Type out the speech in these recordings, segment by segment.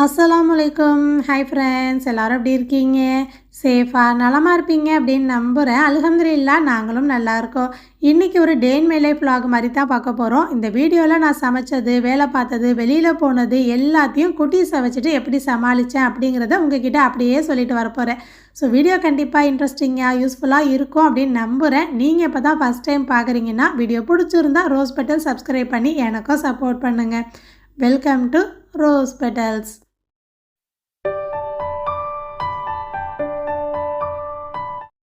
அஸ்ஸலாமுளைக்கும் hi friends எல்லோரும் எப்படி இருக்கீங்க? சேஃபாக நலமாக இருப்பீங்க அப்படின்னு நம்புகிறேன் அல்ஹம்துலில்லா நாங்களும் நல்லா இருக்கோம். இன்றைக்கி ஒரு டேன் மேலே ஃப்ளாக் மாதிரி தான் பார்க்க போகிறோம் இந்த வீடியோவில் நான் சமைச்சது வேலை பார்த்தது வெளியில் போனது எல்லாத்தையும் குட்டீஸை வச்சுட்டு எப்படி சமாளித்தேன் அப்படிங்கிறத உங்ககிட்ட அப்படியே சொல்லிட்டு வரப்போகிறேன் ஸோ வீடியோ கண்டிப்பாக இன்ட்ரெஸ்டிங்காக யூஸ்ஃபுல்லாக இருக்கும் அப்படின்னு நம்புகிறேன் நீங்கள் இப்போ தான் ஃபஸ்ட் டைம் பார்க்குறீங்கன்னா வீடியோ பிடிச்சிருந்தா ரோஸ் பெட்டல் சப்ஸ்கிரைப் பண்ணி எனக்கும் சப்போர்ட் பண்ணுங்கள் வெல்கம் டு ரோஸ் பெட்டல்ஸ்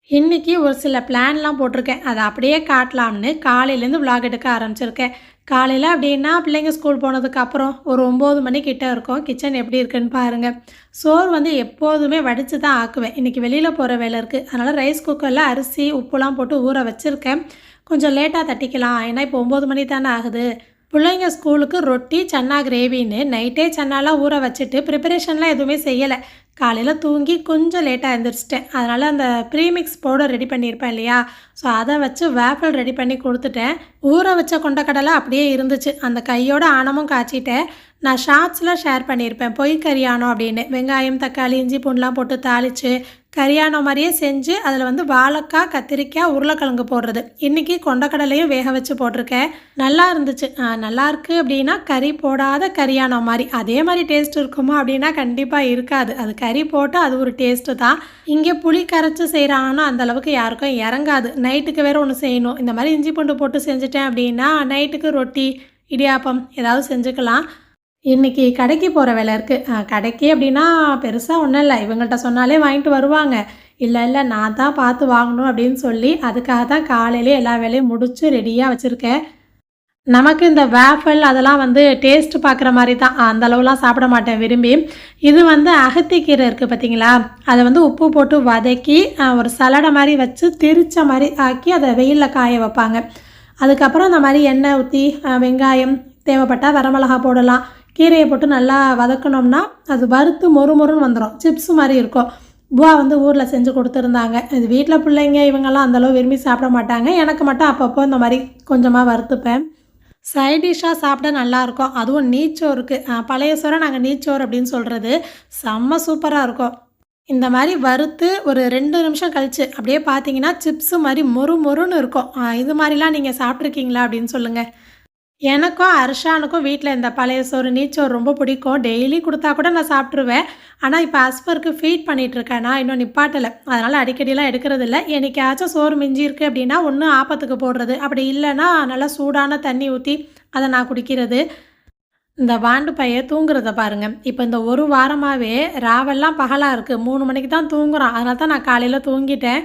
இன்றைக்கி ஒரு சில பிளான்லாம் போட்டிருக்கேன். அதை அப்படியே காட்டலாம்னு காலையிலேருந்து vlog எடுக்க ஆரம்பிச்சிருக்கேன். காலையில் அப்படின்னா பிள்ளைங்க ஸ்கூல் போனதுக்கப்புறம் ஒரு ஒம்பது மணிக்கிட்ட இருக்கும். கிச்சன் எப்படி இருக்குன்னு பாருங்கள் சோறு வந்து எப்போதுமே வடித்து தான் ஆக்குவேன். இன்றைக்கி வெளியில் போகிற வேலை இருக்குது அதனால் ரைஸ் குக்கரில் அரிசி உப்புலாம் போட்டு ஊற வச்சுருக்கேன். கொஞ்சம் லேட்டாக தட்டிக்கலாம். ஏன்னா இப்போ ஒம்பது மணி தானே ஆகுது. பிள்ளைங்க ஸ்கூலுக்கு ரொட்டி சன்னா கிரேவின்னு நைட்டே சன்னாலாம் ஊற வச்சுட்டு ப்ரிப்பரேஷன்லாம் எதுவுமே செய்யலை. காலையில் தூங்கி கொஞ்சம் லேட்டாக எழுந்திரிச்சிட்டேன் அதனால் அந்த ப்ரீமிக்ஸ் பவுடர் ரெடி பண்ணியிருப்பேன் இல்லையா? ஸோ அதை வச்சு வேப்பிள் ரெடி பண்ணி கொடுத்துட்டேன். ஊற வச்ச கொண்டக்கடலை அப்படியே இருந்துச்சு. அந்த கையோட ஆணமும் காய்ச்சிட்டேன். நான் ஷார்ட்ஸ்லாம் ஷேர் பண்ணியிருப்பேன். பொய் கரியானம் அப்படின்னு. வெங்காயம் தக்காளி இஞ்சி பூண்டுலாம் போட்டு தாளித்து கரியானம் மாதிரியே செஞ்சு அதில் வந்து வாழைக்காய் கத்திரிக்காய் உருளைக்கிழங்கு போடுறது. இன்றைக்கி கொண்டக்கடலையும் வேக வச்சு போட்டிருக்கேன். நல்லா இருந்துச்சு. நல்லா இருக்குது அப்படின்னா கறி போடாத கரியானம் மாதிரி. அதே மாதிரி டேஸ்ட் இருக்குமா அப்படின்னா கண்டிப்பாக இருக்காது. அது கறி போட்டு அது ஒரு டேஸ்ட்டு தான். இங்கே புளி கரைச்சி செய்கிறாங்கன்னா அந்த அளவுக்கு யாருக்கும் இறங்காது. நைட்டுக்கு வேறு ஒன்று செய்யணும். இந்த மாதிரி இஞ்சி பூண்டு போட்டு செஞ்சுட்டேன் அப்படின்னா நைட்டுக்கு ரொட்டி இடியாப்பம் ஏதாவது செஞ்சுக்கலாம். இன்றைக்கி கடைக்கு போகிற வேலை இருக்குது கடைக்கு அப்படின்னா பெருசாக ஒன்றும் இல்லை. இவங்கள்ட்ட சொன்னாலே வாங்கிட்டு வருவாங்க. இல்லை இல்லை நான் தான் பார்த்து வாங்கணும் அப்படின்னு சொல்லி அதுக்காக தான் காலையிலே எல்லா வேலையும் முடித்து ரெடியாக வச்சுருக்கேன். நமக்கு இந்த வேஃபல் அதெல்லாம் வந்து டேஸ்ட் பார்க்குற மாதிரி தான். அந்த அளவுலாம் சாப்பிட மாட்டேன் விரும்பி. இது வந்து அகத்திக்கீரை இருக்குது பார்த்தீங்களா அதை வந்து உப்பு போட்டு வதக்கி ஒரு சலடை மாதிரி வச்சு திரிச்ச மாதிரி ஆக்கி அதை வெயிலில் காய வைப்பாங்க. அதுக்கப்புறம் இந்த மாதிரி எண்ணெய் ஊற்றி வெங்காயம் தேவைப்பட்டால் வரமிளகா போடலாம். கீரையை போட்டு நல்லா வதக்கணும்னா அது வறுத்து மொறு மொறுன்னு வந்துடும் சிப்ஸ் மாதிரி இருக்கும். புவா வந்து ஊரில் செஞ்சு கொடுத்துருந்தாங்க. இது வீட்டில் பிள்ளைங்க இவங்கெல்லாம் அந்தளவு விரும்பி சாப்பிட மாட்டாங்க. எனக்கு மட்டும் அப்பப்போ இந்த மாதிரி கொஞ்சமாக வறுத்துப்பேன். சைட் டிஷ்ஷாக சாப்பிட நல்லாயிருக்கும் அதுவும் நீச்சோருக்கு இருக்குது பழைய சோறை நாங்கள் நீச்சோறு அப்படின்னு சொல்கிறது செம்ம சூப்பராக இருக்கும். இந்த மாதிரி வறுத்து ஒரு ரெண்டு நிமிஷம் கழிச்சு அப்படியே பார்த்தீங்கன்னா சிப்ஸு மாதிரி மொறு மொறுன்னு இருக்கும். இது மாதிரிலாம் நீங்கள் சாப்பிட்ருக்கீங்களா அப்படின்னு சொல்லுங்கள் எனக்கும் அர்ஷானுக்கும் வீட்டில் இந்த பழைய சோறு நீச்சோறு ரொம்ப பிடிக்கும். டெய்லி கொடுத்தா கூட நான் சாப்பிட்ருவேன் ஆனால் இப்போ அஸ்பருக்கு ஃபீட் பண்ணிட்டு நான் இன்னும் நிப்பாட்டலை. அதனால் அடிக்கடிலாம் எடுக்கிறது இல்லை சோறு மிஞ்சி இருக்கு அப்படின்னா ஒன்று ஆப்பத்துக்கு போடுறது. அப்படி இல்லைன்னா நல்லா சூடான தண்ணி ஊற்றி அதை நான் குடிக்கிறது. இந்த வாண்டு பைய தூங்குறத பாருங்கள் இப்போ இந்த ஒரு வாரமாகவே ராவெல்லாம் பகலாக இருக்குது மூணு மணிக்கு தான் தூங்குறான். அதனால தான் நான் காலையில் தூங்கிட்டேன்.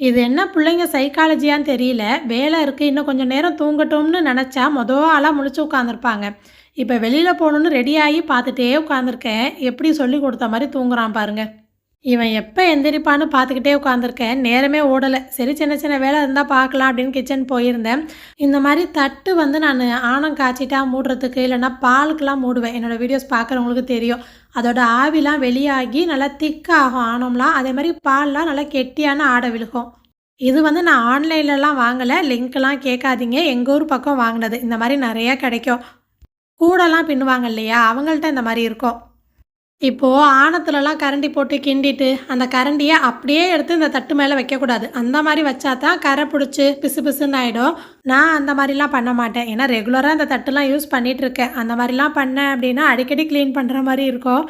இது என்ன பிள்ளைங்க சைக்காலஜியான்னு தெரியல. வேலை இருக்குது இன்னும் கொஞ்சம் நேரம் தூங்கட்டும்னு நினச்சா மொதல் ஆளாக முழிச்சு உட்காந்துருப்பாங்க இப்போ வெளியில் போகணுன்னு ரெடியாகி பார்த்துட்டே உட்காந்துருக்கேன் எப்படி சொல்லி கொடுத்த மாதிரி தூங்குறான் பாருங்கள் இவன் எப்போ எந்திரிப்பான்னு பார்த்துக்கிட்டே உட்காந்துருக்கேன் நேரமே ஓடலை. சரி சின்ன சின்ன வேலை இருந்தால் பார்க்கலாம் அப்படின்னு கிச்சன் போயிருந்தேன். இந்த மாதிரி தட்டு வந்து நான் ஆணம் காய்ச்சிட்டா மூடுறதுக்கு இல்லைன்னா பாலுக்கெலாம் மூடுவேன். என்னோடய வீடியோஸ் பார்க்குறவங்களுக்கு தெரியும். அதோட ஆவிலாம் வெளியாகி நல்லா திக்காகும் ஆணம்லாம். அதே மாதிரி பால்லாம் நல்லா கெட்டியான ஆடை விழுகும். இது வந்து நான் ஆன்லைன்லலாம் வாங்கலை. லிங்க்லாம் கேட்காதீங்க. எங்கள் ஊர் பக்கம் வாங்கினது. இந்த மாதிரி நிறையா கிடைக்கும். கூடலாம் பின்னுவாங்க இல்லையா? அவங்கள்ட்ட இந்த மாதிரி இருக்கும். இப்போது ஆணத்துலலாம் கரண்டி போட்டு கிண்டிட்டு அந்த கரண்டியை அப்படியே எடுத்து இந்த தட்டு மேலே வைக்கக்கூடாது. அந்த மாதிரி வச்சா தான் கரை பிடிச்சி பிசு பிசுன்னு ஆகிடும் நான் அந்த மாதிரிலாம் பண்ண மாட்டேன். ஏன்னா ரெகுலராக இந்த தட்டுலாம் யூஸ் பண்ணிகிட்ருக்கேன் இருக்கேன் அந்த மாதிரிலாம் பண்ணேன் அப்படின்னா அடிக்கடி க்ளீன் பண்ணுற மாதிரி இருக்கும்.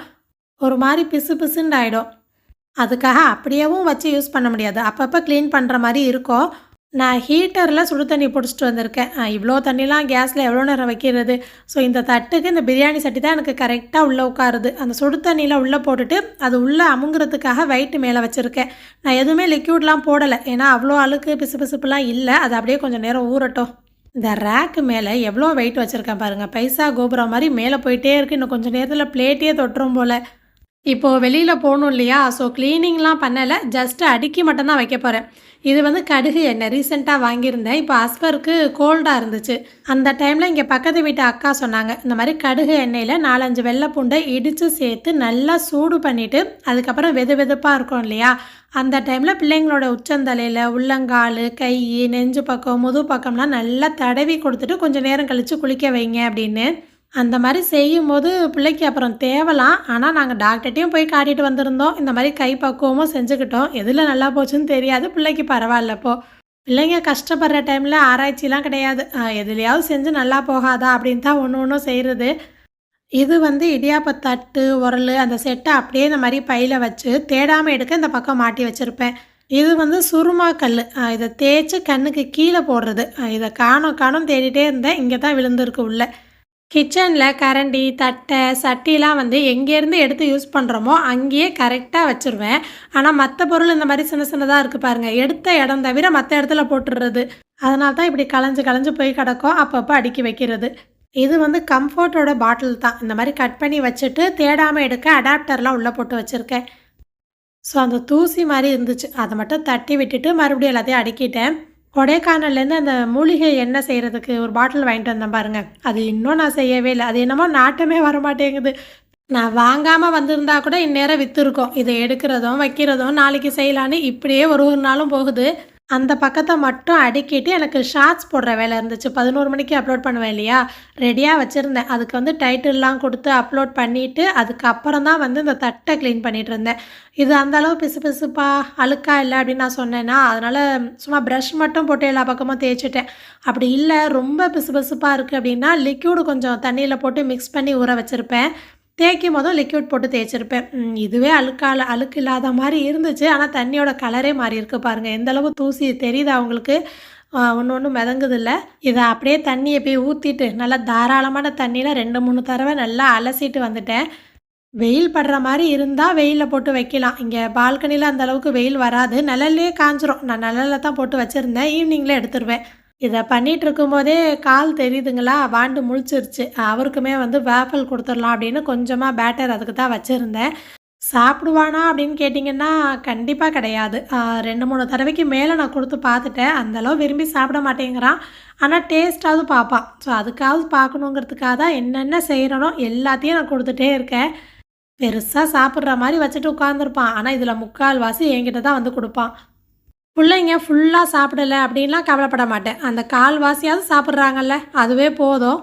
ஒரு மாதிரி பிசு பிசுன்னு ஆகிடும் அதுக்காக அப்படியேவும் வச்சு யூஸ் பண்ண முடியாது. அப்பப்போ க்ளீன் பண்ணுற மாதிரி இருக்கும். நான் ஹீட்டரில் சுடு தண்ணி பிடிச்சிட்டு வந்திருக்கேன். இவ்வளோ தண்ணிலாம் கேஸில் எவ்வளோ நேரம் வைக்கிறது? ஸோ இந்த தட்டுக்கு இந்த பிரியாணி சட்டி தான் எனக்கு கரெக்டாக உள்ளே உட்காருது. அந்த சுடு தண்ணியில் உள்ளே போட்டுட்டு அது உள்ளே அமுங்கிறதுக்காக வெயிட் மேலே வச்சுருக்கேன். நான் எதுவுமே லிக்யூட்லாம் போடலை. ஏன்னா அவ்வளோ அழுக்கு பிசு பிசுப்புலாம் இல்லை. அது அப்படியே கொஞ்சம் நேரம் ஊறட்டும். இந்த ரேக்கு மேலே எவ்வளோ வெயிட் வச்சுருக்கேன் பாருங்கள் பைசா கோபுரம் மாதிரி மேலே போயிட்டே இருக்குது இன்னும் கொஞ்சம் நேரத்தில் பிளேட்டே தொட்டுரும் போல். இப்போது வெளியில் போகணும் இல்லையா? ஸோ க்ளீனிங்லாம் பண்ணலை. ஜஸ்ட்டு அடுக்கி மட்டும்தான் வைக்க போகிறேன் இது வந்து கடுகு எண்ணெய். ரீசெண்டாக வாங்கியிருந்தேன். இப்போ அஸ்பருக்கு கோல்டாக இருந்துச்சு. அந்த டைமில் இங்கே பக்கத்து வீட்டு அக்கா சொன்னாங்க இந்த மாதிரி கடுகு எண்ணெயில் நாலஞ்சு வெள்ளை பூண்டை இடித்து சேர்த்து நல்லா சூடு பண்ணிவிட்டு அதுக்கப்புறம் வெது வெதுப்பாக இருக்கும் இல்லையா? அந்த டைமில் பிள்ளைங்களோட உச்சந்தலையில் உள்ளங்கால் கை நெஞ்சு பக்கம் முது பக்கம்லாம் நல்லா தடவி கொடுத்துட்டு கொஞ்சம் நேரம் கழித்து குளிக்க வைங்க அப்படின்னு அந்த மாதிரி செய்யும்போது பிள்ளைக்கு அப்புறம் தேவலாம். ஆனால் நாங்கள் டாக்டர்கிட்டையும் போய் காட்டிட்டு வந்திருந்தோம். இந்த மாதிரி கை பக்குவமும் செஞ்சுக்கிட்டோம். எதில் நல்லா போச்சுன்னு தெரியாது. பிள்ளைக்கு பரவாயில்ல இப்போ பிள்ளைங்க கஷ்டப்படுற டைமில் ஆராய்ச்சிலாம் கிடையாது. எதுலையாவது செஞ்சு நல்லா போகாதா அப்படின்னு தான் ஒன்று ஒன்றும் செய்கிறது இது வந்து இடியாப்ப தட்டு உரல் அந்த செட்டை அப்படியே இந்த மாதிரி பையில் வச்சு தேடாமல் எடுக்க இந்த பக்கம் மாட்டி வச்சுருப்பேன். இது வந்து சுருமா கல் இதை தேய்ச்சி கண்ணுக்கு கீழே போடுறது. இதை காணோம் காணும் தேடிட்டே இருந்தேன். இங்கே தான் விழுந்திருக்கு உள்ள. கிச்சனில் கரண்டி தட்டை சட்டிலாம் வந்து எங்கேருந்து எடுத்து யூஸ் பண்ணுறோமோ அங்கேயே கரெக்டாக வச்சுருவேன். ஆனால் மற்ற பொருள் இந்த மாதிரி சின்ன சின்னதாக இருக்குது பாருங்கள் எடுத்த இடம் தவிர மற்ற இடத்துல போட்டுடுறது அதனால தான் இப்படி களைஞ்சு களைஞ்சு போய் கிடக்கும். அப்பப்போ அடுக்கி வைக்கிறது. இது வந்து கம்ஃபர்ட்டோட பாட்டில் தான். இந்த மாதிரி கட் பண்ணி வச்சுட்டு தேடாமல் எடுக்க அடாப்டர்லாம் உள்ளே போட்டு வச்சுருக்கேன். ஸோ அந்த தூசி மாதிரி இருந்துச்சு. அதை மட்டும் தட்டி விட்டுட்டு மறுபடியும் எல்லாத்தையும் அடுக்கிட்டேன். கொடைக்கானல்லேருந்து அந்த மூலிகை எண்ணெய் செய்கிறதுக்கு ஒரு பாட்டில் வாங்கிட்டு வந்தேன் பாருங்க. அது இன்னும் நான் செய்யவே இல்லை. அது என்னமோ நாட்டமே வர மாட்டேங்குது நான் வாங்காமல் வந்திருந்தா கூட இந்நேரம் விற்றுருக்கோம் இதை எடுக்கிறதும் வைக்கிறதும் நாளைக்கு செய்யலான்னு இப்படியே ஒரு ஒரு நாளும் போகுது. அந்த பக்கத்தை மட்டும் அடுக்கிட்டு எனக்கு ஷார்ட்ஸ் போடுற வேலை இருந்துச்சு. பதினோரு மணிக்கு அப்லோட் பண்ணுவேன் இல்லையா? ரெடியாக வச்சுருந்தேன். அதுக்கு வந்து டைட்டில்லாம் கொடுத்து அப்லோட் பண்ணிவிட்டு அதுக்கப்புறம் தான் வந்து இந்த தட்டை க்ளீன் பண்ணிகிட்டு இருந்தேன். இது அந்த அளவு பிசு பிசுப்பா அழுக்கா இல்லை அப்படின்னு நான் சொன்னேன்னா அதனால் சும்மா ப்ரஷ் மட்டும் போட்டு எல்லா பக்கமும் தேய்ச்சிட்டேன். அப்படி இல்லை ரொம்ப பிசு பிசுப்பாக இருக்குது அப்படின்னா லிக்யூடு கொஞ்சம் தண்ணியில் போட்டு மிக்ஸ் பண்ணி ஊற வச்சுருப்பேன். தேய்க்கும் போதும் லிக்விட் போட்டு தேய்ச்சிருப்பேன். இதுவே அழுக்கால அழுக்கு இல்லாத மாதிரி இருந்துச்சு. ஆனால் தண்ணியோட கலரே மாறி இருக்கு பாருங்கள் எந்த அளவு தூசி தெரியுது அவங்களுக்கு ஒன்று ஒன்று மிதங்குதில்ல. இதை அப்படியே தண்ணியை போய் ஊற்றிட்டு நல்லா தாராளமான தண்ணியில் ரெண்டு மூணு தடவை நல்லா அலசிட்டு வந்துட்டேன். வெயில் படுற மாதிரி இருந்தால் வெயிலில் போட்டு வைக்கலாம். இங்கே பால்கனியில் அந்த அளவுக்கு வெயில் வராது. நிழல்லே காஞ்சிரும். நான் நிழலில் தான் போட்டு வச்சுருந்தேன். ஈவினிங்கில் எடுத்துருவேன். இதை பண்ணிகிட்டு இருக்கும்போதே கால் தெரியுதுங்களா? வாண்டு முழிச்சிருச்சு. அவருக்குமே வந்து வேஃபல் கொடுத்துடலாம் அப்படின்னு கொஞ்சமாக பேட்டர் அதுக்கு தான் வச்சுருந்தேன். சாப்பிடுவானா அப்படின்னு கேட்டிங்கன்னா கண்டிப்பாக கிடையாது. ரெண்டு மூணு தடவைக்கு மேலே நான் கொடுத்து பார்த்துட்டேன். அந்த அளவு விரும்பி சாப்பிட மாட்டேங்கிறான். ஆனால் டேஸ்ட்டாவது பார்ப்பான். ஸோ அதுக்காவது பார்க்கணுங்கிறதுக்காக தான் என்னென்ன செய்கிறனோ எல்லாத்தையும் நான் கொடுத்துட்டே இருக்கேன். பெருசாக சாப்பிட்ற மாதிரி வச்சுட்டு உட்காந்துருப்பான் ஆனால் இதில் முக்கால்வாசி என்கிட்ட தான் வந்து கொடுப்பான். பிள்ளைங்க ஃபுல்லாக சாப்பிடலை அப்படின்லாம் கவலைப்பட மாட்டேன். அந்த கால்வாசியாவது சாப்பிட்றாங்கல்ல அதுவே போதும்.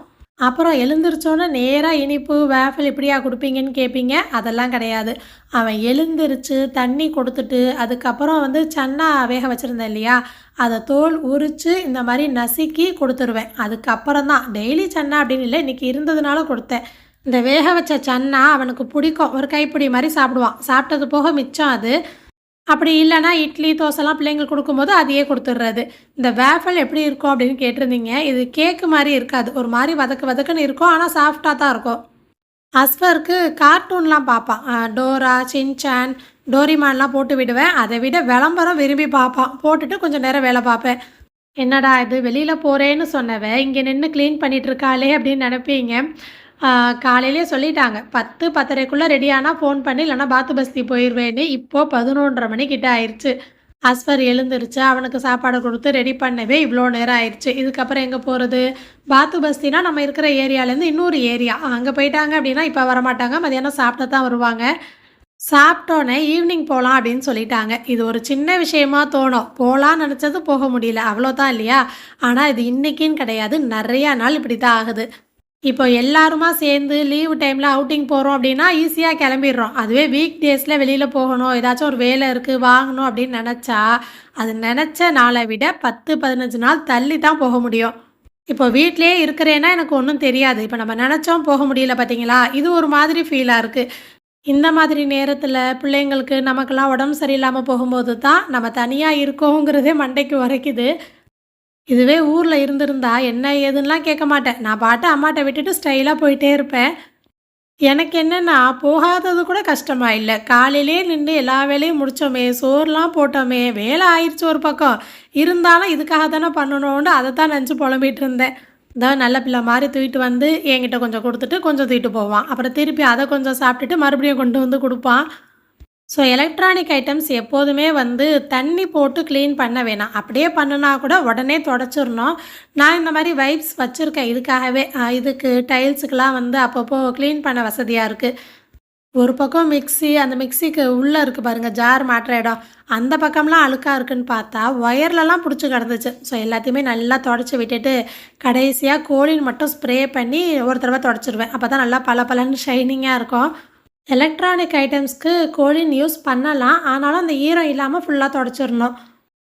அப்புறம் எழுந்திரிச்சோன்னே நேராக இனிப்பு வேஃபல் இப்படியா கொடுப்பீங்கன்னு கேட்பீங்க அதெல்லாம் கிடையாது. அவன் எழுந்திரிச்சு தண்ணி கொடுத்துட்டு அதுக்கப்புறம் வந்து சன்னா வேக வச்சுருந்தேன் இல்லையா? அதை தோல் உரித்து இந்த மாதிரி நசுக்கி கொடுத்துருவேன். அதுக்கப்புறம் தான். டெய்லி சன்னா அப்படின்னு இல்லை இன்றைக்கி இருந்ததுனால கொடுத்தேன். இந்த வேக வச்ச சன்னா அவனுக்கு பிடிக்கும். ஒரு கைப்பிடி மாதிரி சாப்பிடுவான். சாப்பிட்டது போக மிச்சம் அது. அப்படி இல்லைன்னா இட்லி தோசைலாம் பிள்ளைங்களுக்கு கொடுக்கும்போது அதையே கொடுத்துட்றது இந்த வேஃபல் எப்படி இருக்கும் அப்படின்னு கேட்டிருந்தீங்க. இது கேக்கு மாதிரி இருக்காது. ஒரு மாதிரி வதக்கு வதக்குன்னு இருக்கும். ஆனால் சாஃப்டாக தான் இருக்கும். அஸ்வருக்கு கார்ட்டூன்லாம் பார்ப்பான். டோரா சின்சான் டோரிமான்லாம் போட்டு விடுவேன். அதை விட விளம்பரம் விரும்பி பார்ப்பான். போட்டுட்டு கொஞ்சம் நேரம் வேலை பார்ப்பேன். என்னடா இது வெளியில் போகிறேன்னு சொன்னவன் இங்கே நின்று க்ளீன் பண்ணிகிட்ருக்காளே இருக்காளே அப்படின்னு நினைப்பீங்க. காலையிலே சொல்லிட்டாங்க. பத்து பத்தரைக்குள்ளே ரெடியானா ஃபோன் பண்ணி இல்லைன்னா பாத்து பஸ்தி போயிடுவேன்னு இப்போது பதினொன்றரை மணி கிட்ட ஆயிடுச்சு அஸ்வர் எழுந்துருச்சு அவனுக்கு சாப்பாடு கொடுத்து ரெடி பண்ணவே இவ்வளோ நேரம் ஆயிடுச்சு இதுக்கப்புறம் எங்கே போகிறது பாத்து பஸ்தினா நம்ம இருக்கிற ஏரியாலேருந்து இன்னொரு ஏரியா அங்கே போயிட்டாங்க அப்படின்னா இப்போ வரமாட்டாங்க. மதியானம் சாப்பிட்டு தான் வருவாங்க. சாப்பிட்டோன்னே ஈவினிங் போகலாம் அப்படின்னு சொல்லிட்டாங்க. இது ஒரு சின்ன விஷயமா தோணும். போகலான்னு நினச்சது போக முடியல. அவ்வளோதான் இல்லையா? ஆனால் இது இன்னைக்குன்னு கிடையாது. நிறையா நாள் இப்படி தான் ஆகுது. இப்போ எல்லாருமா சேர்ந்து லீவு டைமில் அவுட்டிங் போகிறோம் அப்படின்னா ஈஸியாக கிளம்பிடுறோம். அதுவே வீக் டேஸில் வெளியில் போகணும் ஏதாச்சும் ஒரு வேலை இருக்குது வாங்கணும் அப்படின்னு நினச்சா அது நினச்ச நாளை விட பத்து பதினஞ்சு நாள் தள்ளி தான் போக முடியும். இப்போ வீட்டிலேயே இருக்கிறேன்னா எனக்கு ஒன்றும் தெரியாது. இப்போ நம்ம நினச்சோம் போக முடியல பார்த்தீங்களா இது ஒரு மாதிரி ஃபீலாக இருக்குது இந்த மாதிரி நேரத்தில் பிள்ளைங்களுக்கு நமக்கெல்லாம் உடம்பு சரியில்லாமல் போகும்போது தான் நம்ம தனியாக இருக்கோங்கிறதே மண்டைக்கு உரைக்குது. இதுவே ஊரில் இருந்திருந்தா என்ன ஏதுன்னெலாம் கேட்க மாட்டேன். நான் பாட்டு அம்மாட்ட விட்டுட்டு ஸ்டைலாக போயிட்டே இருப்பேன். எனக்கு என்னென்னா போகாதது கூட கஷ்டமாக இல்லை. காலையிலே நின்று எல்லா வேலையும் முடித்தோமே சோறுலாம் போட்டோமே வேலை ஆயிடுச்சு ஒரு பக்கம். இருந்தாலும் இதுக்காக தானே பண்ணணும்னு அதை தான் நினச்சி புலம்பிகிட்டு இருந்தேன். இதான் நல்ல பிள்ளை மாதிரி தூக்கிட்டு வந்து என்கிட்ட கொஞ்சம் கொடுத்துட்டு கொஞ்சம் தூக்கிட்டு போவான். அப்புறம் திருப்பி அதை கொஞ்சம் சாப்பிட்டுட்டு மறுபடியும் கொண்டு வந்து கொடுப்பான். ஸோ எலக்ட்ரானிக் ஐட்டம்ஸ் எப்போதுமே வந்து தண்ணி போட்டு க்ளீன் பண்ண வேணாம். அப்படியே பண்ணுனா கூட உடனே தொடச்சிடணும். நான் இந்த மாதிரி வைப்ஸ் வச்சுருக்கேன். இதுக்காகவே இதுக்கு டைல்ஸுக்கெலாம் வந்து அப்பப்போ க்ளீன் பண்ண வசதியாக இருக்குது ஒரு பக்கம் மிக்ஸி அந்த மிக்ஸிக்கு உள்ளே இருக்குது பாருங்கள் ஜார் மாட்டுற இடம். அந்த பக்கம்லாம் அழுக்காக இருக்குன்னு பார்த்தா ஒயர்லலாம் பிடிச்சி கிடந்துச்சு. ஸோ எல்லாத்தையுமே நல்லா தொடச்சி விட்டுட்டு கடைசியாக கோழின் மட்டும் ஸ்ப்ரே பண்ணி ஒரு தடவை தொடச்சிருவேன். அப்போ தான் நல்லா பல பலன்னு ஷைனிங்காக இருக்கும். எலக்ட்ரானிக் ஐட்டம்ஸ்க்கு கோழின் யூஸ் பண்ணலாம். ஆனாலும் அந்த ஈரம் இல்லாமல் ஃபுல்லாக தொடச்சிடணும்.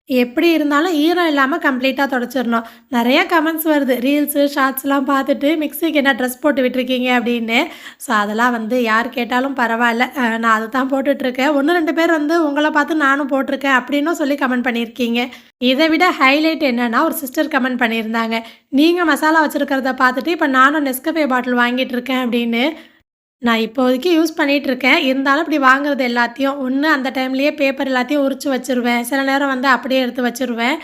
எப்படி இருந்தாலும் ஈரம் இல்லாமல் கம்ப்ளீட்டாக தொடச்சிடணும். நிறைய கமெண்ட்ஸ் வருது. ரீல்ஸு ஷார்ட்ஸ்லாம் பார்த்துட்டு மிக்ஸிக்கு என்ன ட்ரெஸ் போட்டு விட்டுருக்கீங்க அப்படின்னு. ஸோ அதெல்லாம் வந்து யார் கேட்டாலும் பரவாயில்ல. நான் அதை தான் போட்டுட்ருக்கேன். ஒன்று ரெண்டு பேர் வந்து உங்களை பார்த்து நானும் போட்டிருக்கேன் அப்படின்னும் சொல்லி கமெண்ட் பண்ணியிருக்கீங்க. இதை விட ஹைலைட் என்னன்னா ஒரு சிஸ்டர் கமெண்ட் பண்ணியிருந்தாங்க. நீங்கள் மசாலா வச்சுருக்கிறத பார்த்துட்டு இப்போ நானும் நெஸ்கஃபே பாட்டில் வாங்கிட்டு இருக்கேன் அப்படின்னு. நான் இப்போதைக்கு யூஸ் பண்ணிகிட்டு இருக்கேன் இருந்தாலும் இப்படி வாங்குறது எல்லாத்தையும் ஒன்று அந்த டைம்லேயே பேப்பர் எல்லாத்தையும் உரிச்சு வச்சிருவேன். சில நேரம் வந்து அப்படியே எடுத்து வச்சிருவேன்.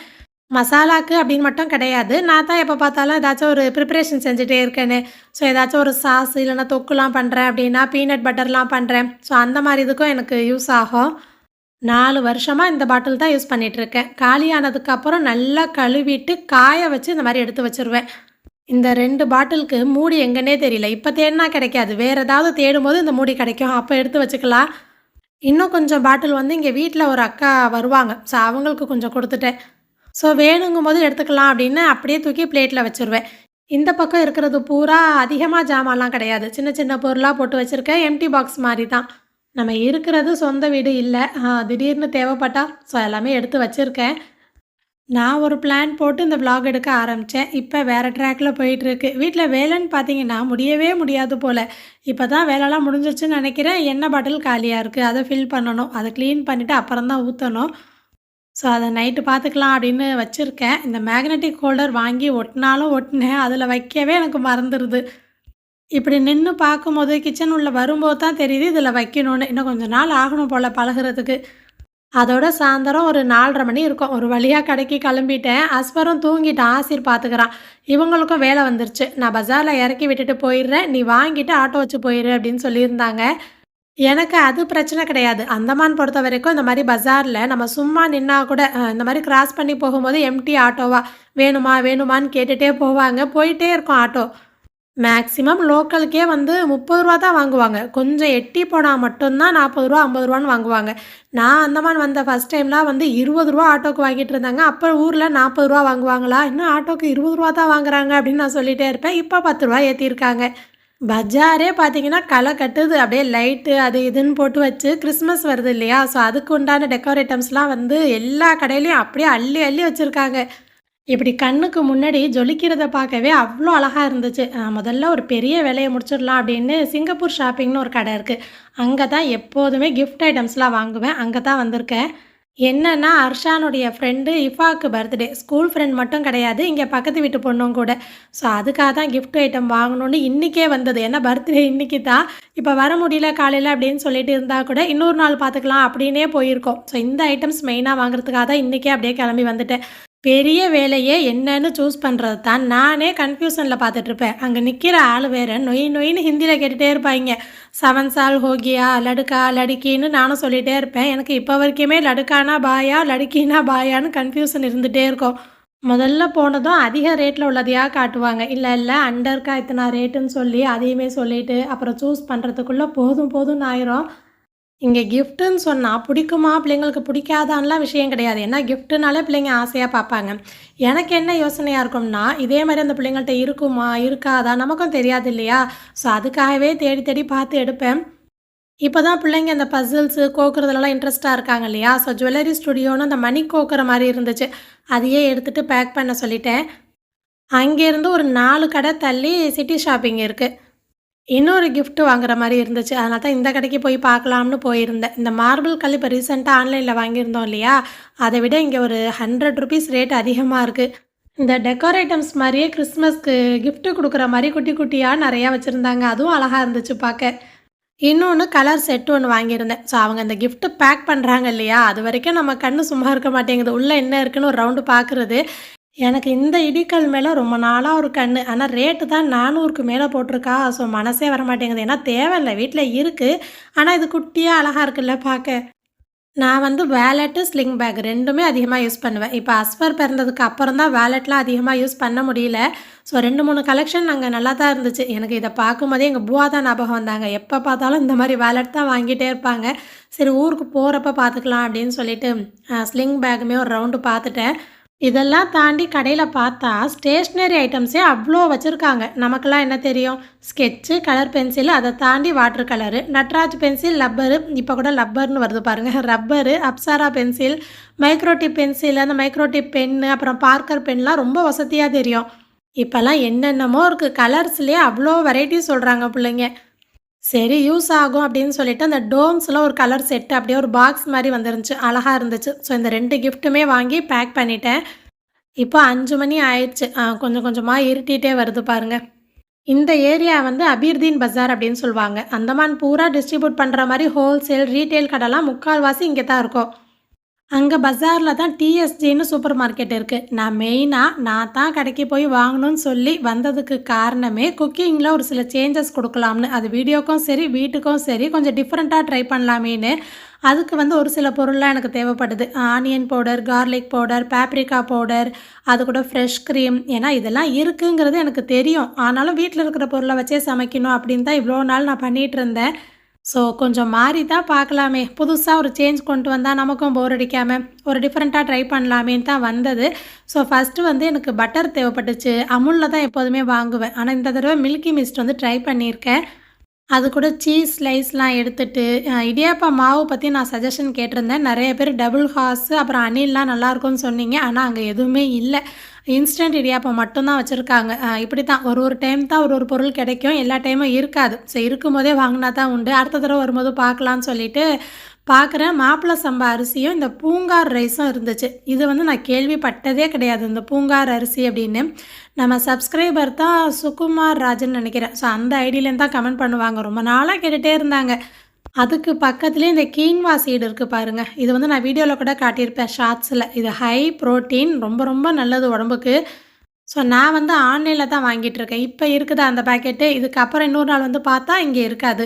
மசாலாக்கு அப்படின்னு மட்டும் கிடையாது. நான் தான் எப்போ பார்த்தாலும் ஏதாச்சும் ஒரு ப்ரிப்பரேஷன் செஞ்சுட்டே இருக்கேன்னு ஸோ ஏதாச்சும் ஒரு சாஸ் இல்லைன்னா தொக்குலாம் பண்ணுறேன் அப்படின்னா பீனட் பட்டர்லாம் பண்ணுறேன் ஸோ அந்த மாதிரி இதுக்கும் எனக்கு யூஸ் ஆகும். நாலு வருஷமாக இந்த பாட்டில் தான் யூஸ் பண்ணிகிட்ருக்கேன் இருக்கேன் காலியானதுக்கப்புறம் நல்லா கழுவிட்டு காய வச்சு இந்த மாதிரி எடுத்து வச்சிருவேன். இந்த ரெண்டு பாட்டிலுக்கு மூடி எங்கன்னே தெரியல. இப்போ தேடினா கிடைக்காது. வேறு ஏதாவது தேடும்போது இந்த மூடி கிடைக்கும். அப்போ எடுத்து வச்சுக்கலாம். இன்னும் கொஞ்சம் பாட்டில் வந்து இங்கே வீட்டில் ஒரு அக்கா வருவாங்க. ஸோ அவங்களுக்கு கொஞ்சம் கொடுத்துட்டேன். ஸோ வேணுங்கும் போது எடுத்துக்கலாம் அப்படின்னு அப்படியே தூக்கி பிளேட்டில் வச்சுருவேன். இந்த பக்கம் இருக்கிறது பூரா அதிகமாக ஜாமான்லாம் கிடையாது. சின்ன சின்ன பொருளாக போட்டு வச்சுருக்கேன். எம்டி பாக்ஸ் மாதிரி தான் நம்ம இருக்கிறது சொந்த வீடு இல்லை. திடீர்னு தேவைப்பட்டா ஸோ எல்லாமே எடுத்து வச்சுருக்கேன். நான் ஒரு பிளான் போட்டு இந்த vlog எடுக்க ஆரம்பித்தேன் இப்போ வேறு ட்ராக்கில் போயிட்டுருக்கு. வீட்டில் வேலைன்னு பார்த்தீங்கன்னா முடியவே முடியாது போல். இப்போ தான் வேலைலாம் முடிஞ்சிருச்சுன்னு நினைக்கிறேன். எண்ணெய் பாட்டில் காலியாக இருக்குது அதை ஃபில் பண்ணணும். அதை க்ளீன் பண்ணிவிட்டு அப்புறம் தான் ஊற்றணும் ஸோ அதை நைட்டு பார்த்துக்கலாம் அப்படின்னு வச்சுருக்கேன். இந்த மேக்னெட்டிக் ஹோல்டர் வாங்கி ஒட்டினாலும் ஒட்டினேன். அதில் வைக்கவே எனக்கு மறந்துடுது இப்படி நின்று பார்க்கும்போது கிச்சன் உள்ளே வரும்போது தான் தெரியுது இதில் வைக்கணும்னு. இன்னும் கொஞ்சம் நாள் ஆகணும் போல் பழகுறதுக்கு. அதோட சாயந்தரம் ஒரு நாலரை மணி இருக்கும். ஒரு வழியாக கடைக்கு கிளம்பிட்டேன். அஸ்வரம் தூங்கிட்டான் ஆசிர் பார்த்துக்கிறான் இவங்களுக்கும் வேலை வந்துருச்சு. நான் பஜாரில் இறக்கி விட்டுட்டு போயிடுறேன். நீ வாங்கிட்டு ஆட்டோ வச்சு போயிடு அப்படின்னு சொல்லியிருந்தாங்க. எனக்கு அது பிரச்சனை கிடையாது. அந்தமான் பொறுத்த வரைக்கும் இந்த மாதிரி பஜாரில் நம்ம சும்மா நின்னா கூட இந்த மாதிரி கிராஸ் பண்ணி போகும்போது எம்டி ஆட்டோவா வேணுமா வேணுமான்னு கேட்டுகிட்டே போவாங்க. போயிட்டே இருக்கும் ஆட்டோ. மேக்ஸிமம் லோக்கலுக்கே வந்து முப்பது ரூபா தான் வாங்குவாங்க. கொஞ்சம் எட்டி போனால் மட்டும்தான் நாற்பது ரூபா ஐம்பது ரூபான்னு வாங்குவாங்க. நான் அந்தமான் வந்த ஃபஸ்ட் டைம்லாம் வந்து இருபது ரூபா ஆட்டோக்கு வாங்கிட்டு இருந்தாங்க. அப்போ ஊரில் நாற்பது ரூபா வாங்குவாங்களா? இன்னும் ஆட்டோக்கு இருபது ரூபா தான் வாங்குறாங்க அப்படின்னு நான் சொல்லிகிட்டே இருப்பேன். இப்போ பத்து ரூபா ஏற்றிருக்காங்க பஜாரே பார்த்தீங்கன்னா களை கட்டுது. அப்படியே லைட்டு அது இதுன்னு போட்டு வச்சு கிறிஸ்மஸ் வருது இல்லையா? ஸோ அதுக்கு உண்டான டெக்கோரேட்டம்ஸ்லாம் வந்து எல்லா கடையிலையும் அப்படியே அள்ளி அள்ளி வச்சுருக்காங்க. இப்படி கண்ணுக்கு முன்னாடி ஜொலிக்கிறத பார்க்கவே அவ்வளோ அழகாக இருந்துச்சு. முதல்ல ஒரு பெரிய வேலையை முடிச்சிடலாம் அப்படின்னு சிங்கப்பூர் ஷாப்பிங்னு ஒரு கடை இருக்குது அங்கே தான் எப்போதுமே கிஃப்ட் ஐட்டம்ஸ்லாம் வாங்குவேன். அங்கே தான் வந்திருக்கேன். என்னன்னா அர்ஷானுடைய ஃப்ரெண்டு இஃபாக்கு பர்த்டே ஸ்கூல் ஃப்ரெண்ட் மட்டும் கிடையாது இங்கே பக்கத்து வீட்டு பொண்ணும் கூட. ஸோ அதுக்காக தான் கிஃப்ட் ஐட்டம் வாங்கணும்னு இன்றைக்கே வந்தது. ஏன்னா பர்த்டே இன்றைக்கி தான். இப்போ வர முடியல காலையில் அப்படின்னு சொல்லிட்டு இருந்தால் கூட இன்னொரு நாள் பார்த்துக்கலாம் அப்படின்னே போயிருக்கோம். ஸோ இந்த ஐட்டம்ஸ் மெயினாக வாங்குறதுக்காக தான் இன்றைக்கே அப்படியே கிளம்பி வந்துட்டேன். பெரிய வேலையே என்னன்னு சூஸ் பண்ணுறது தான். நானே கன்ஃபியூஷனில் பார்த்துட்ருப்பேன் அங்கே நிற்கிற ஆள் வேறு. நொய் நொயின்னு ஹிந்தியில் கேட்டுகிட்டே இருப்பாங்க. செவன் சால் ஹோகியா லடுக்கா லடுக்கின்னு நானும் சொல்லிகிட்டே இருப்பேன். எனக்கு இப்போ வரைக்குமே லடுக்கானா பாயா லடுக்கினா பாயான்னு கன்ஃபியூஷன் இருந்துகிட்டே இருக்கும். முதல்ல போனதும் அதிக ரேட்டில் உள்ளதையாக காட்டுவாங்க. இல்லை இல்லை அண்டர்க்கா இத்தனை ரேட்டுன்னு சொல்லி அதையுமே சொல்லிவிட்டு அப்புறம் சூஸ் பண்ணுறதுக்குள்ளே போதும் போதும்னு ஆயிரும். இங்கே கிஃப்ட்டுன்னு சொன்னால் பிடிக்குமா? பிள்ளைங்களுக்கு பிடிக்காதான்லாம் விஷயம் கிடையாது. ஏன்னா கிஃப்ட்டுனாலே பிள்ளைங்க ஆசையாக பார்ப்பாங்க. எனக்கு என்ன யோசனையாக இருக்கும்னா இதே மாதிரி அந்த பிள்ளைங்கள்ட்ட இருக்குமா? இருக்காதா? நமக்கும் தெரியாது இல்லையா? ஸோ அதுக்காகவே தேடி தேடி பார்த்து எடுப்பேன். இப்போ தான் பிள்ளைங்க இந்த பசில்ஸு கோக்குறதுலலாம் இன்ட்ரெஸ்ட்டாக இருக்காங்க இல்லையா? ஸோ ஜுவல்லரி ஸ்டுடியோன்னு அந்த மணி கோக்குற மாதிரி இருந்துச்சு. அதையே எடுத்துகிட்டு பேக் பண்ண சொல்லிட்டேன். அங்கேருந்து ஒரு நாலு கடை தள்ளி சிட்டி ஷாப்பிங் இருக்குது இன்னொரு கிஃப்ட் வாங்குற மாதிரி இருந்துச்சு. அதனால தான் இந்த கடைக்கு போய் பார்க்கலாம்னு போயிருந்தேன். இந்த மார்பிள் கல் இப்போ ரீசெண்டாக ஆன்லைனில் வாங்கியிருந்தோம் இல்லையா? அதை விட இங்கே ஒரு ஹண்ட்ரட் ருபீஸ் ரேட் அதிகமாக இருக்குது இந்த டெக்கோர் ஐட்டம்ஸ் மாதிரியே கிறிஸ்மஸ்க்கு கிஃப்ட் கொடுக்குற மாதிரி குட்டி குட்டியாக நிறையா வச்சுருந்தாங்க. அதுவும் அழகாக இருந்துச்சு பார்க்க. இன்னொன்று கலர் செட் ஒன்று வாங்கியிருந்தேன். ஸோ அவங்க இந்த கிஃப்ட்டு பேக் பண்ணுறாங்க இல்லையா? அது வரைக்கும் நம்ம கண்ணு சும்மா இருக்க மாட்டேங்குது. உள்ளே என்ன இருக்குன்னு ஒரு ரவுண்டு பார்க்குறது. எனக்கு இந்த இடிக்கல் மேலே ரொம்ப நாளாக ஒரு கண்ணு ஆனால் ரேட்டு தான் நானூறுக்கு மேலே போட்டிருக்கா ஸோ மனசே வர மாட்டேங்குது ஏன்னா தேவையில்லை வீட்டில் இருக்குது ஆனால் இது குட்டியாக அழகாக இருக்குல்ல பார்க்க நான் வந்து வேலெட்டு, ஸ்லிங் பேக் ரெண்டுமே அதிகமாக யூஸ் பண்ணுவேன். இப்போ அஸ்வர் பிறந்ததுக்கு அப்புறம் தான் வேலெட்லாம் அதிகமாக யூஸ் பண்ண முடியல. ஸோ 2, 3 கலெக்ஷன் அங்கே நல்லா தான் இருந்துச்சு. எனக்கு இதை பார்க்கும்போதே எங்கள் பூவா தான் ஞாபகம் வந்தாங்க. எப்போ பார்த்தாலும் இந்த மாதிரி வேலெட் தான் வாங்கிட்டே இருப்பாங்க. சரி ஊருக்கு போகிறப்ப பார்த்துக்கலாம் அப்படின்னு சொல்லிட்டு ஸ்லிங் பேக்குமே ஒரு ரவுண்டு பார்த்துட்டேன். இதெல்லாம் தாண்டி கடையில் பார்த்தா ஸ்டேஷ்னரி ஐட்டம்ஸே அவ்வளோ வச்சுருக்காங்க நமக்கெல்லாம் என்ன தெரியும்? ஸ்கெட்சு, கலர் பென்சிலு அதை தாண்டி water colour, Natraj pencil, rubber இப்போ கூட லப்பர்னு வருது பாருங்கள் rubber, Apsara pencil, microtip pencil, அந்த மைக்ரோடிப் பென்னு, அப்புறம் பார்க்கர் பென்லாம் ரொம்ப வசதியாக தெரியும். இப்போல்லாம் என்னென்னமோ இருக்குது கலர்ஸ்லேயே அவ்வளோ வெரைட்டி சொல்கிறாங்க பிள்ளைங்க சரி யூஸ் ஆகும் அப்படின்னு சொல்லிட்டு அந்த டோம்ஸ்ல ஒரு கலர் செட்டு அப்படியே ஒரு பாக்ஸ் மாதிரி வந்துருந்துச்சு. அழகாக இருந்துச்சு. ஸோ இந்த ரெண்டு கிஃப்ட்டுமே வாங்கி பேக் பண்ணிட்டேன். இப்போ அஞ்சு மணி ஆயிடுச்சு கொஞ்சம் கொஞ்சமாக இருட்டிகிட்டே வருது பாருங்கள் இந்த ஏரியா வந்து அபீர்தீன் பஜார் அப்படின்னு சொல்லுவாங்க. அந்தமான் பூரா டிஸ்ட்ரிபியூட் பண்ணுற மாதிரி ஹோல்சேல், ரீட்டைல் கடைலாம் முக்கால்வாசி இங்கே தான் இருக்கும். அங்கே பஜாரில் தான் டிஎஸ்ஜின்னு சூப்பர் மார்க்கெட் இருக்குது நான் மெயினாக நான் தான் கடைக்கு போய் வாங்கணும்னு சொல்லி வந்ததுக்கு காரணமே குக்கிங்கில் ஒரு சில சேஞ்சஸ் கொடுக்கலாம்னு அது வீடியோக்கும் சரி, வீட்டுக்கும் சரி கொஞ்சம் டிஃப்ரெண்ட்டாக ட்ரை பண்ணலாமேன்னு. அதுக்கு வந்து ஒரு சில பொருள்லாம் எனக்கு தேவைப்படுது. Onion powder, garlic powder, paprika powder, அது கூட ஃப்ரெஷ் க்ரீம் ஏன்னா இதெல்லாம் இருக்குங்கிறது எனக்கு தெரியும். ஆனாலும் வீட்டில் இருக்கிற பொருளை வச்சே சமைக்கணும் அப்படின்னு தான் இவ்வளோ நாள் நான் பண்ணிகிட்டு இருந்தேன். ஸோ கொஞ்சம் மாறி தான் பார்க்கலாமே! புதுசாக ஒரு சேஞ்ச் கொண்டு வந்தால் நமக்கும் போர் அடிக்காமல் ஒரு டிஃப்ரெண்ட்டாக ட்ரை பண்ணலாமேன்னு தான் வந்தது. ஸோ ஃபர்ஸ்ட்டு வந்து எனக்கு பட்டர் தேவைப்பட்டுச்சு. அமுலில் தான் எப்போதுமே வாங்குவேன். ஆனால் இந்த தடவை மில்கி மிஸ்ட் வந்து ட்ரை பண்ணியிருக்கேன். அது கூட சீஸ் ஸ்லைஸ்லாம் எடுத்துகிட்டு இடியாப்பா மாவு பற்றி நான் சஜஷன் கேட்டிருந்தேன். நிறைய பேர் டபுள் ஹாஸு அப்புறம் அணில்லாம் நல்லாயிருக்கும்னு சொன்னீங்க. ஆனால் அங்கே எதுவுமே இல்லை இன்ஸ்டன்ட் இடியாப்பம் மட்டும்தான் வச்சுருக்காங்க இப்படி தான் ஒரு ஒரு டைம் தான் ஒரு ஒரு பொருள் கிடைக்கும். எல்லா டைமும் இருக்காது. ஸோ இருக்கும்போதே வாங்கினா தான் உண்டு. அடுத்த தடவை வரும்போது பார்க்கலான்னு சொல்லிட்டு பார்க்குறேன். மாப்பிள சம்பா அரிசியும், இந்த பூங்கார் ரைஸும் இருந்துச்சு. இது வந்து நான் கேள்விப்பட்டதே கிடையாது. இந்த பூங்கார் அரிசி அப்படின்னு. நம்ம சப்ஸ்கிரைபர் தான் சுகுமார் ராஜன்னு நினைக்கிறேன் ஸோ அந்த ஐடியிலேருந்து தான் கமெண்ட் பண்ணுவாங்க. ரொம்ப நாளாக கேட்டுட்டே இருந்தாங்க. அதுக்கு பக்கத்துலேயே இந்த கீன்வா சீடு இருக்குது பாருங்கள் இது வந்து நான் வீடியோவில் கூட காட்டியிருப்பேன் ஷார்ட்ஸில் இது ஹை புரோட்டீன் ரொம்ப ரொம்ப நல்லது உடம்புக்கு. ஸோ நான் வந்து ஆன்லைனில் தான் வாங்கிட்டுருக்கேன். இப்போ இருக்குதா அந்த பாக்கெட்டு. இதுக்கப்புறம் இன்னொரு நாள் வந்து பார்த்தா இங்கே இருக்காது.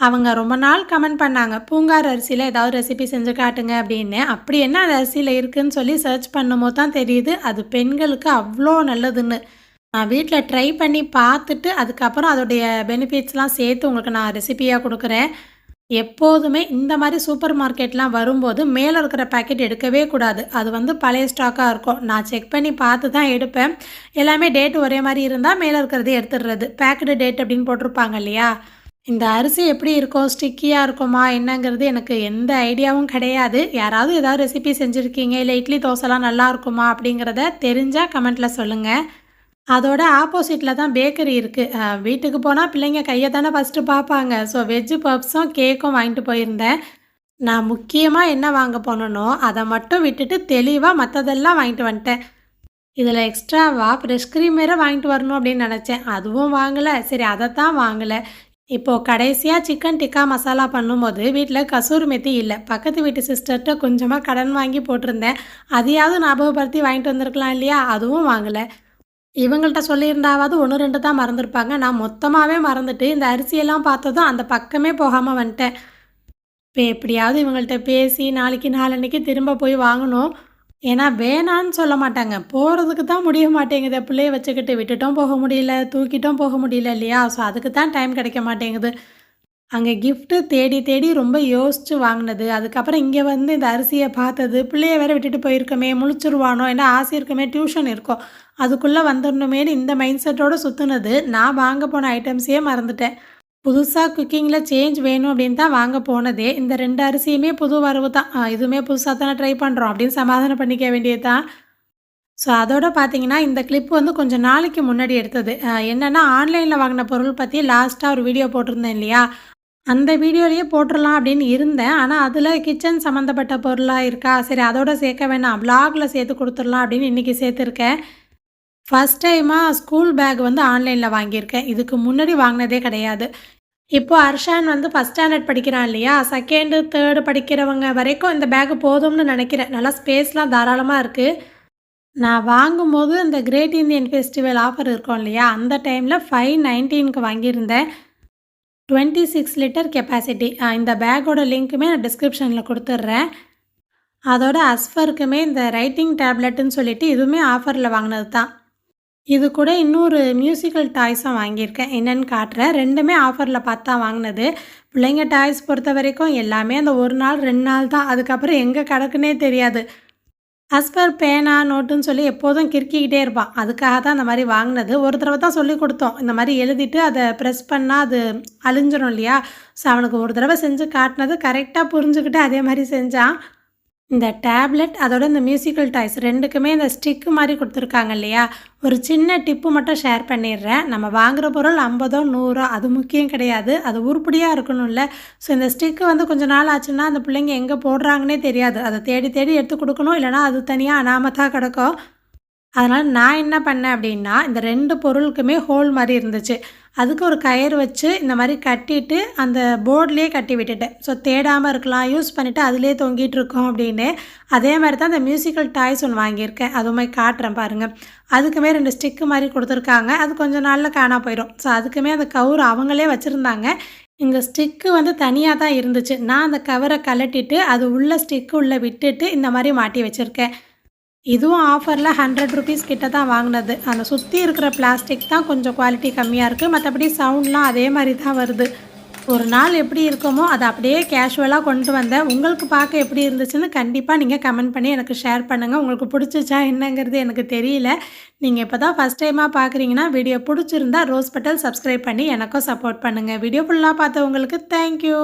அவங்க ரொம்ப நாள் கமெண்ட் பண்ணாங்க. பூங்கார் அரிசியில் ஏதாவது ரெசிபி செஞ்சு காட்டுங்க அப்படின்னு. அப்படி என்ன அந்த அரிசியில் இருக்குன்னு சொல்லி சர்ச் பண்ணும்போது தான் தெரியுது. அது பெண்களுக்கு அவ்வளோ நல்லதுன்னு. நான் வீட்டில் ட்ரை பண்ணி பார்த்துட்டு, அதுக்கப்புறம் அதோடைய பெனிஃபிட்ஸ்லாம் சேர்த்து உங்களுக்கு நான் ரெசிபியாக கொடுக்குறேன் எப்போதுமே இந்த மாதிரி சூப்பர் மார்க்கெட்லாம் வரும்போது மேலே இருக்கிற பாக்கெட் எடுக்கவே கூடாது. அது வந்து பழைய ஸ்டாக்காக இருக்கும். நான் செக் பண்ணி பார்த்து தான் எடுப்பேன். எல்லாமே டேட் ஒரே மாதிரி இருந்தால் மேலே இருக்கிறத எடுத்துடுறது. பேக்கெடு டேட் அப்படின்னு போட்டிருப்பாங்க இல்லையா? இந்த அரிசி எப்படி இருக்கும்? ஸ்டிக்கியாக இருக்குமா? என்னங்கிறது எனக்கு எந்த ஐடியாவும் கிடையாது. யாராவது ஏதாவது ரெசிபி செஞ்சுருக்கீங்க இல்லை இட்லி, தோசைலாம் நல்லாருக்குமா? அப்படிங்கிறத தெரிஞ்சால் கமெண்ட்டில் சொல்லுங்கள் அதோட ஆப்போசிட்டில் தான் பேக்கரி இருக்குது வீட்டுக்கு போனால் பிள்ளைங்க கையை தானே ஃபர்ஸ்ட்டு பார்ப்பாங்க. ஸோ வெஜ்ஜு பப்ஸும், கேக்கும் வாங்கிட்டு போயிருந்தேன். நான் முக்கியமாக என்ன வாங்க போனேனோ, அதை மட்டும் விட்டுட்டு தெளிவாக மற்றதெல்லாம் வாங்கிட்டு வந்துட்டேன். இதில் எக்ஸ்ட்ராவாக ஃப்ரெஷ் க்ரீம் வேறு வாங்கிட்டு வரணும் அப்படின்னு நினச்சேன் அதுவும் வாங்கலை சரி அதை தான் வாங்கலை இப்போது கடைசியாக சிக்கன் டிக்கா மசாலா பண்ணும்போது வீட்டில் கசூரி மெத்தி இல்லை பக்கத்து வீட்டு சிஸ்டர்கிட்ட கொஞ்சமாக கடன் வாங்கி போட்டிருந்தேன். அதையாவது ஞாபகப்படுத்தி வாங்கிட்டு வந்திருக்கலாம் இல்லையா? அதுவும் வாங்கலை இவங்கள்ட்ட சொல்லியிருந்தாவது 1, 2 தான் மறந்துருப்பாங்க நான் மொத்தமாகவே மறந்துட்டு இந்த அரிசியெல்லாம் பார்த்ததும் அந்த பக்கமே போகாமல் வந்துட்டேன். இப்போ எப்படியாவது இவங்கள்ட்ட பேசி நாளைக்கு நாளன்னைக்கு திரும்ப போய் வாங்கணும். ஏன்னா வேணான்னு சொல்ல மாட்டாங்க. போகிறதுக்கு தான் முடிய மாட்டேங்குது. பிள்ளைய வச்சுக்கிட்டு விட்டுட்டும் போக முடியல, தூக்கிட்டும் போக முடியல இல்லையா? ஸோ அதுக்கு தான் டைம் கிடைக்க மாட்டேங்குது. அங்கே கிஃப்ட்டு தேடி தேடி ரொம்ப யோசிச்சு வாங்கினது அதுக்கப்புறம் இங்கே வந்து இந்த அரிசியை பார்த்தது. பிள்ளைய வேற விட்டுட்டு போயிருக்கோமே, முழிச்சிருவானோ என்ன ஆசை இருக்குமே டியூஷன் இருக்கும். அதுக்குள்ளே வந்துடணுமேனு இந்த மைண்ட் செட்டோடு சுற்றுனது நான் வாங்க போன ஐட்டம்ஸையே மறந்துட்டேன். புதுசாக குக்கிங்கில் சேஞ்ச் வேணும் அப்படின்னு தான் வாங்க போனதே. இந்த ரெண்டு அரிசியுமே புது வரவு தான். இதுவுமே புதுசாக தானே ட்ரை பண்ணுறோம் அப்படின்னு சமாதானம் பண்ணிக்க வேண்டியது தான். ஸோ அதோட பார்த்தீங்கன்னா, இந்த கிளிப் வந்து கொஞ்சம் நாளைக்கு முன்னாடி எடுத்தது. என்னென்னா ஆன்லைனில் வாங்கின பொருள் பற்றி லாஸ்ட்டாக ஒரு வீடியோ போட்டிருந்தேன் இல்லையா? அந்த வீடியோலேயே போட்டுடலாம் அப்படின்னு இருந்தேன். ஆனால் அதில் கிச்சன் சம்மந்தப்பட்ட பொருளாக இருக்கா, சரி அதோட சேர்க்க வேணாம். ப்ளாகில் சேர்த்து கொடுத்துடலாம் அப்படின்னு இன்னைக்கு சேர்த்துருக்கேன். ஃபஸ்ட் டைமாக ஸ்கூல் பேக் வந்து ஆன்லைனில் வாங்கியிருக்கேன். இதுக்கு முன்னாடி வாங்கினதே கிடையாது. இப்போ அர்ஷான் வந்து ஃபஸ்ட் ஸ்டாண்டர்ட் படிக்கிறான் இல்லையா? 2, 3 படிக்கிறவங்க வரைக்கும் இந்த பேக்கு போதும்னு நினைக்கிறேன் நல்லா ஸ்பேஸ்லாம் தாராளமாக இருக்குது நான் வாங்கும்போது இந்த கிரேட் இந்தியன் ஃபெஸ்டிவல் ஆஃபர் இருக்கும் இல்லையா? அந்த டைமில் ஃபைவ் நைன்டீனுக்கு வாங்கியிருந்தேன். டுவெண்ட்டி சிக்ஸ் லிட்டர் கெப்பாசிட்டி இந்த பேக்கோட லிங்க்குமே நான் டிஸ்கிரிப்ஷனில் கொடுத்துட்றேன். அதோட அஸ்ஃபருக்குமே இந்த ரைட்டிங் டேப்லெட்டுன்னு சொல்லிட்டு இதுவுமே ஆஃபரில் வாங்கினது தான் இது கூட இன்னொரு மியூசிக்கல் டாய்ஸும் வாங்கியிருக்கேன். என்னென்னு காட்டுறேன். ரெண்டுமே ஆஃபரில் பார்த்து தான் வாங்கினது. பிள்ளைங்க டாய்ஸ் பொறுத்த வரைக்கும் எல்லாமே அந்த ஒரு நாள் ரெண்டு நாள் தான். அதுக்கப்புறம் எங்கே கிடக்குன்னே தெரியாது. அஸ்பர் பேனா நோட்டுன்னு சொல்லி எப்போதும் கிறுக்கிக்கிட்டே இருப்பான் அதுக்காக தான் அந்த மாதிரி வாங்கினது. ஒரு தடவை தான் சொல்லி கொடுத்தோம். இந்த மாதிரி எழுதிட்டு அதை ப்ரெஸ் பண்ணால் அது அழிஞ்சிரும் இல்லையா? ஸோ அவனுக்கு ஒரு தடவை செஞ்சு காட்டினது கரெக்டாக புரிஞ்சுக்கிட்டு அதே மாதிரி செஞ்சான். இந்த டேப்லெட் அதோட இந்த மியூசிக்கல் டாய்ஸ் ரெண்டுக்குமே இந்த ஸ்டிக்கு மாதிரி கொடுத்துருக்காங்க இல்லையா? ஒரு சின்ன டிப்பு மட்டும் ஷேர் பண்ணிடுறேன். நம்ம வாங்குகிற பொருள் ஐம்பதோ நூறோ அது முக்கியம் கிடையாது. அது உருப்படியாக இருக்கணும்ல. ஸோ இந்த ஸ்டிக்கு வந்து கொஞ்சம் நாள் ஆச்சுன்னா அந்த பிள்ளைங்க எங்கே போடுறாங்கன்னே தெரியாது. அதை தேடி தேடி எடுத்து கொடுக்கணும். இல்லைனா அது தனியாக அனாமத்தாக கிடக்கும். அதனால் நான் என்ன பண்ணேன் அப்படின்னா இந்த ரெண்டு பொருளுக்குமே ஹோல் மாதிரி இருந்துச்சு. அதுக்கு ஒரு கயிறு வச்சு இந்த மாதிரி கட்டிட்டு அந்த போர்ட்லேயே கட்டி விட்டுட்டேன் ஸோ தேடாமல் இருக்கலாம் யூஸ் பண்ணிவிட்டு அதிலே தொங்கிட்டு இருக்கோம் அப்படின்னு. அதே மாதிரி தான் அந்த மியூசிக்கல் டாய்ஸ் ஒன்று வாங்கியிருக்கேன். அதுவுமே காட்டுறேன் பாருங்கள் அதுக்குமே ரெண்டு ஸ்டிக்கு மாதிரி கொடுத்துருக்காங்க. அது கொஞ்சம் நாளில் காணா போயிடும் ஸோ அதுக்குமே அந்த கவுர் அவங்களே வச்சுருந்தாங்க. இங்கே ஸ்டிக்கு வந்து தனியாக தான் இருந்துச்சு. நான் அந்த கவரை கலட்டிட்டு அது உள்ள ஸ்டிக்கு உள்ளே விட்டுட்டு இந்த மாதிரி மாட்டி வச்சுருக்கேன். இதுவும் ஆஃபரில் ஹண்ட்ரட் ருபீஸ் கிட்ட தான் வாங்கினது. அந்த சுற்றி இருக்கிற பிளாஸ்டிக் தான் கொஞ்சம் குவாலிட்டி கம்மியாக இருக்குது மற்றபடி சவுண்ட்லாம் அதே மாதிரி தான் வருது. ஒரு நாள் எப்படி இருக்குமோ அதை அப்படியே கேஷுவலாக கொண்டு வந்தேன். உங்களுக்கு பார்க்க எப்படி இருந்துச்சுன்னு கண்டிப்பாக நீங்கள் கமெண்ட் பண்ணி எனக்கு ஷேர் பண்ணுங்கள் உங்களுக்கு பிடிச்சிச்சா என்னங்கிறது எனக்கு தெரியல. நீங்கள் இப்போ தான் ஃபஸ்ட் டைமாக பார்க்குறீங்கன்னா வீடியோ பிடிச்சிருந்தா ரோஸ் பட்டல் சப்ஸ்கிரைப் பண்ணி எனக்கும் சப்போர்ட் பண்ணுங்கள் வீடியோ ஃபுல்லாக பார்த்தவங்களுக்கு தேங்க்யூ